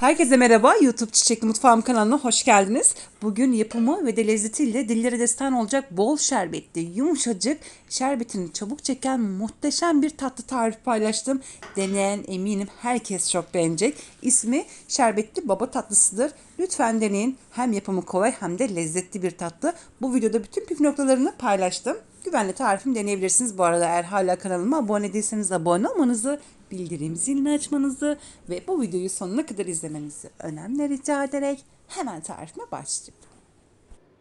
Herkese merhaba. YouTube Çiçekli Mutfağım kanalına hoş geldiniz. Bugün yapımı ve de lezzetiyle dillere destan olacak bol şerbetli, yumuşacık, şerbetini çabuk çeken muhteşem bir tatlı tarifi paylaştım. Deneyen eminim herkes çok beğenecek. İsmi şerbetli baba tatlısıdır. Lütfen deneyin. Hem yapımı kolay hem de lezzetli bir tatlı. Bu videoda bütün püf noktalarını paylaştım. Güvenli tarifimi deneyebilirsiniz. Bu arada eğer hala kanalıma abone değilseniz abone olmanızı, bildirim zilini açmanızı ve bu videoyu sonuna kadar izlemenizi önemli rica ederek hemen tarifime başlıyorum.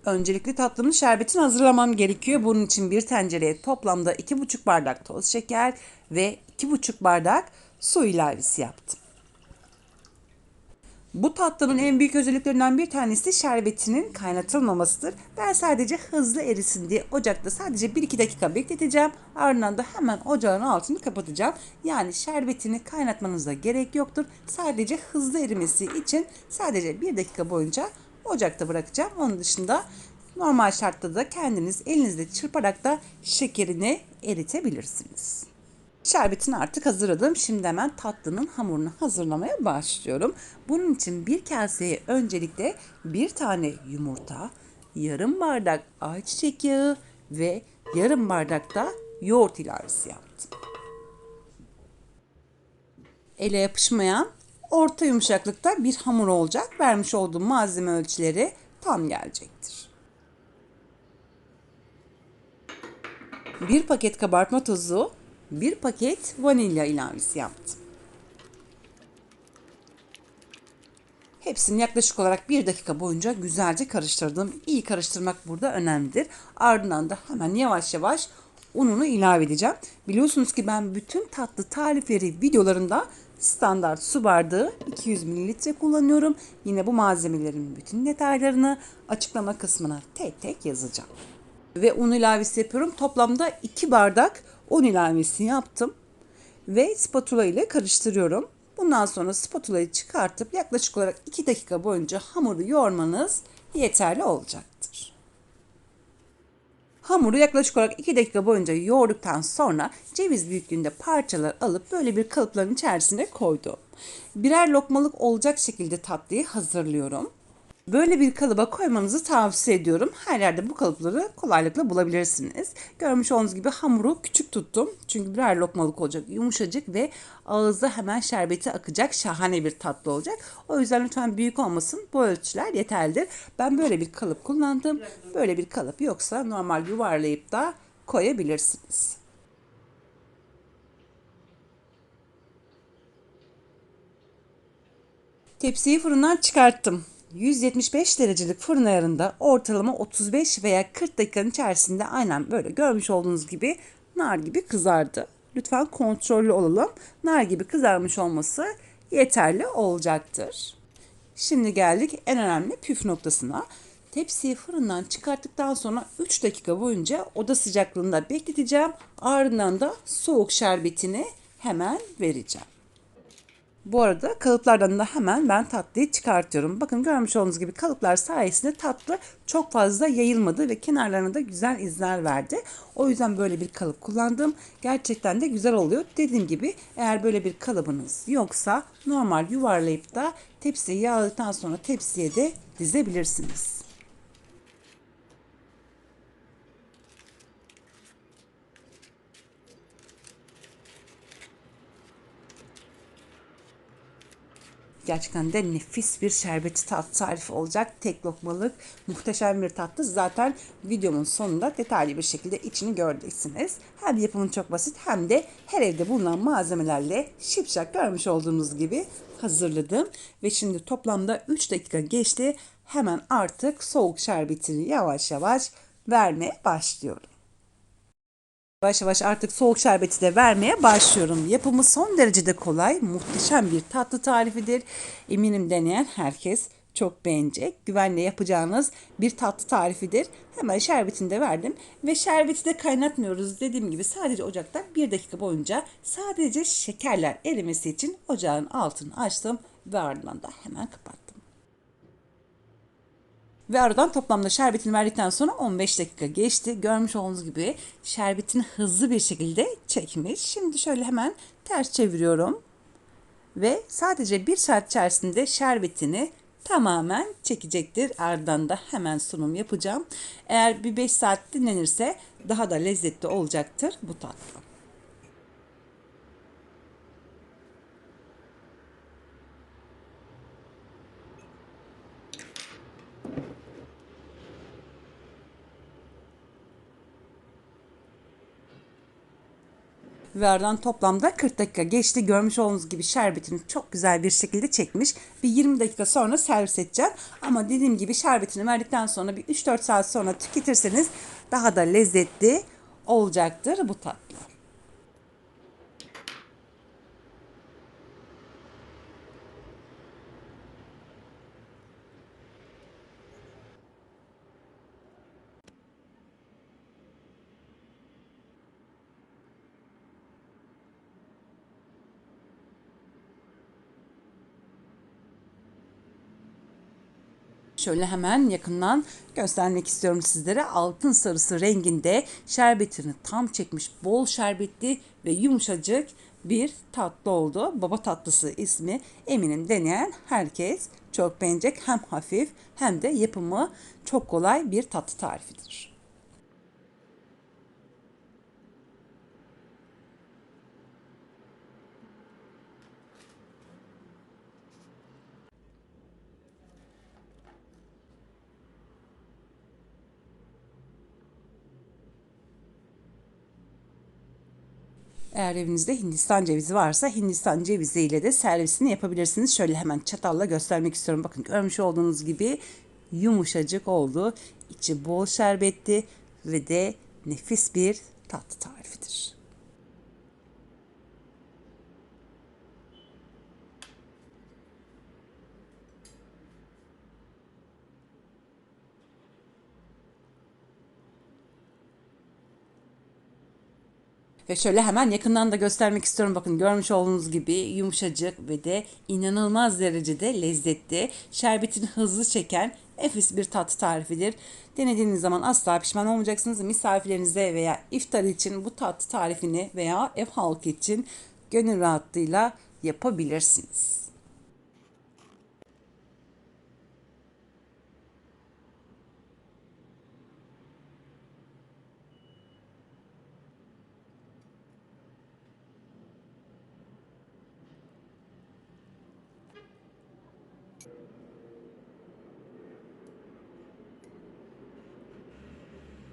Öncelikle tatlımın şerbetini hazırlamam gerekiyor. Bunun için bir tencereye toplamda 2,5 bardak toz şeker ve 2,5 bardak su ilavesi yaptım. Bu tatlının en büyük özelliklerinden bir tanesi şerbetinin kaynatılmamasıdır. Ben sadece hızlı erisin diye ocakta sadece 1-2 dakika bekleteceğim. Ardından da hemen ocağın altını kapatacağım. Yani şerbetini kaynatmanıza gerek yoktur. Sadece hızlı erimesi için sadece 1 dakika boyunca ocakta bırakacağım. Onun dışında normal şartta da kendiniz elinizle çırparak da şekerini eritebilirsiniz. Şerbetini artık hazırladım. Şimdi hemen tatlının hamurunu hazırlamaya başlıyorum. Bunun için bir kaseye öncelikle bir tane yumurta, yarım bardak ayçiçek yağı ve yarım bardak da yoğurt ilavesi yaptım. Ele yapışmayan orta yumuşaklıkta bir hamur olacak. Vermiş olduğum malzeme ölçüleri tam gelecektir. Bir paket kabartma tozu, bir paket vanilya ilavesi yaptım. Hepsini yaklaşık olarak bir dakika boyunca güzelce karıştırdım. İyi karıştırmak burada önemlidir. Ardından da hemen yavaş yavaş ununu ilave edeceğim. Biliyorsunuz ki ben bütün tatlı tarifleri videolarında standart su bardağı 200 mililitre kullanıyorum. Yine bu malzemelerin bütün detaylarını açıklama kısmına tek tek yazacağım. Ve un ilavesi yapıyorum. Toplamda 2 bardak un ilavesini yaptım. Ve spatula ile karıştırıyorum. Bundan sonra spatulayı çıkartıp yaklaşık olarak 2 dakika boyunca hamuru yoğurmanız yeterli olacaktır. Hamuru yaklaşık olarak 2 dakika boyunca yoğurduktan sonra ceviz büyüklüğünde parçalar alıp böyle bir kalıpların içerisine koydum. Birer lokmalık olacak şekilde tatlıyı hazırlıyorum. Böyle bir kalıba koymanızı tavsiye ediyorum. Her yerde bu kalıpları kolaylıkla bulabilirsiniz. Görmüş olduğunuz gibi hamuru küçük tuttum. Çünkü birer lokmalık olacak, yumuşacık ve ağızda hemen şerbeti akacak şahane bir tatlı olacak. O yüzden lütfen büyük olmasın. Bu ölçüler yeterlidir. Ben böyle bir kalıp kullandım. Böyle bir kalıp yoksa normal yuvarlayıp da koyabilirsiniz. Tepsiyi fırından çıkarttım. 175 derecelik fırın ayarında ortalama 35 veya 40 dakikanın içerisinde aynen böyle görmüş olduğunuz gibi nar gibi kızardı. Lütfen kontrollü olalım. Nar gibi kızarmış olması yeterli olacaktır. Şimdi geldik en önemli püf noktasına. Tepsiyi fırından çıkarttıktan sonra 3 dakika boyunca oda sıcaklığında bekleteceğim. Ardından da soğuk şerbetini hemen vereceğim. Bu arada kalıplardan da hemen ben tatlıyı çıkartıyorum. Bakın görmüş olduğunuz gibi kalıplar sayesinde tatlı çok fazla yayılmadı ve kenarlarına da güzel izler verdi. O yüzden böyle bir kalıp kullandım. Gerçekten de güzel oluyor. Dediğim gibi eğer böyle bir kalıbınız yoksa normal yuvarlayıp da tepsiye yağladıktan sonra tepsiye de dizebilirsiniz. Gerçekten de nefis bir şerbeti tatlı tarifi olacak. Tek lokmalık muhteşem bir tatlı. Zaten videomun sonunda detaylı bir şekilde içini göreceksiniz. Hem yapımı çok basit hem de her evde bulunan malzemelerle şipşak görmüş olduğunuz gibi hazırladım. Ve şimdi toplamda 3 dakika geçti. Hemen artık soğuk şerbetini yavaş yavaş vermeye başlıyorum. Yavaş yavaş artık soğuk şerbeti de vermeye başlıyorum. Yapımı son derecede kolay, muhteşem bir tatlı tarifidir. Eminim deneyen herkes çok beğenecek. Güvenle yapacağınız bir tatlı tarifidir. Hemen şerbetini de verdim. Ve şerbeti de kaynatmıyoruz. Dediğim gibi sadece ocakta bir dakika boyunca sadece şekerler erimesi için ocağın altını açtım. Ve ardından da hemen kapattım. Ve aradan toplamda şerbetini verdikten sonra 15 dakika geçti. Görmüş olduğunuz gibi şerbetini hızlı bir şekilde çekmiş. Şimdi şöyle hemen ters çeviriyorum. ve sadece bir saat içerisinde şerbetini tamamen çekecektir. Ardından da hemen sunum yapacağım. Eğer bir 5 saat dinlenirse daha da lezzetli olacaktır bu tatlı. Ve toplamda 40 dakika geçti. Görmüş olduğunuz gibi şerbetini çok güzel bir şekilde çekmiş. Bir 20 dakika sonra servis edeceğim. Ama dediğim gibi şerbetini verdikten sonra bir 3-4 saat sonra tüketirseniz daha da lezzetli olacaktır bu tatlı. Şöyle hemen yakından göstermek istiyorum sizlere. Altın sarısı renginde şerbetini tam çekmiş bol şerbetli ve yumuşacık bir tatlı oldu. Baba tatlısı ismi eminim deneyen herkes çok beğenecek. Hem hafif hem de yapımı çok kolay bir tatlı tarifidir. Eğer evinizde Hindistan cevizi varsa Hindistan cevizi ile de servisini yapabilirsiniz. Şöyle hemen çatalla göstermek istiyorum. Bakın görmüş olduğunuz gibi yumuşacık oldu. İçi bol şerbetli ve de nefis bir tatlı tarifidir. Ve şöyle hemen yakından da göstermek istiyorum. Bakın görmüş olduğunuz gibi yumuşacık ve de inanılmaz derecede lezzetli. Şerbetini hızlı çeken enfes bir tatlı tarifidir. Denediğiniz zaman asla pişman olmayacaksınız. Misafirlerinize veya iftar için bu tatlı tarifini veya ev halkı için gönül rahatlığıyla yapabilirsiniz.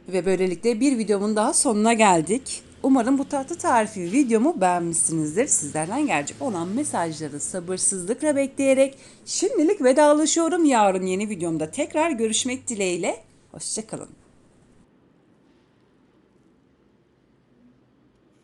Ve böylelikle bir videomun daha sonuna geldik. Umarım bu tatlı tarifi videomu beğenmişsinizdir. Sizlerden gelecek olan mesajları sabırsızlıkla bekleyerek şimdilik vedalaşıyorum. Yarın yeni videomda tekrar görüşmek dileğiyle. Hoşçakalın.